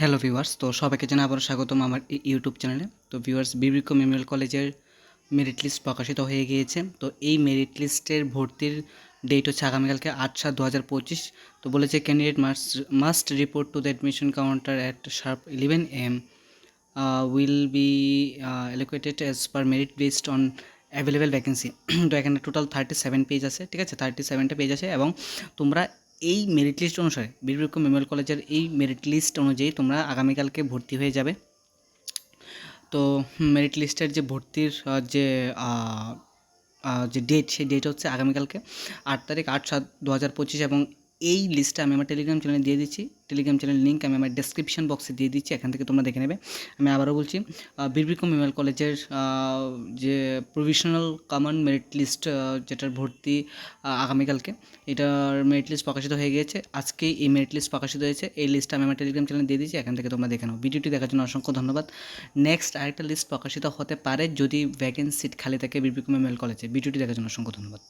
Hello viewers, তো সবাইকে জানাই আবারও স্বাগতম আমার ইউটিউব চ্যানেলে। তো ভিউয়ার্স, বিবিক মেমোরিয়াল কলেজের মেরিট লিস্ট প্রকাশিত হয়ে গিয়েছে। তো এই মেরিট লিস্টের ভর্তির ডেট হচ্ছে আগামীকালকে আট সাত দু হাজার পঁচিশ। তো বলেছে candidate must must report to the admission counter at sharp eleven AM will be allocated as per merit based on available vacancy তো এখানে টোটাল থার্টি সেভেন পেজ আছে, ঠিক আছে? থার্টি সেভেনটা পেজ আছে এবং তোমরা এই মেরিট লিস্ট অনুসারে বীরবিক্রম মেমোরিয়াল কলেজের এই মেরিট লিস্ট অনুযায়ী তোমরা আগামীকালকে ভর্তি হয়ে যাবে। তো মেরিট লিস্টের যে ভর্তির যে যে ডেট সেই ডেট হচ্ছে আগামীকালকে আট তারিখ আট সাত দু হাজার পঁচিশ এবং এই লিস্টটা আমি আমার টেলিগ্রাম চ্যানেলে দিয়ে দিচ্ছি। টেলিগ্রাম চ্যানেল লিঙ্ক আমি আমার ডেসক্রিপশন বক্সে দিয়ে দিচ্ছি, এখান থেকে তোমরা দেখে নেবে। আমি আবারও বলছি বীরবিক্রম মেমোরিয়াল কলেজের যে প্রভিশনাল কমন মেরিট লিস্ট যেটার ভর্তি আগামীকালকে, এটার মেরিট লিস্ট প্রকাশিত হয়ে গিয়েছে। আজকে এই মেরিট লিস্ট প্রকাশিত হয়েছে। এই লিস্টটা আমি আমার টেলিগ্রাম চ্যানেলে দিয়ে দিচ্ছি, এখান থেকে তোমরা দেখে নাও। ভিডিওটি দেখার জন্য অসংখ্য ধন্যবাদ। নেক্সট আরেকটা লিস্ট প্রকাশিত হতে পারে যদি ভ্যাকেন্সি সিট খালি থাকে বীরবিক্রম মেমোরিয়াল কলেজে ভিডিওটি দেখার জন্য অসংখ্য ধন্যবাদ।